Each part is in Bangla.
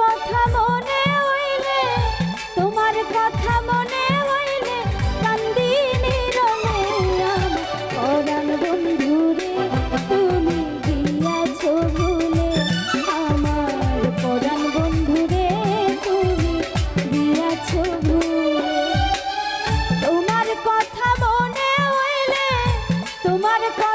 কথা মনে হইলে, তোমার কথা মনে হইলে কান্দি নীরবে পরাণ বন্ধু তুমি দিয়াছো ভুলে আমার পরাণ বন্ধু রে তুমি দিয়াছো ভুলে। তোমার কথা মনে হইলে, তোমার কথা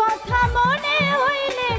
কথা মনে হইলে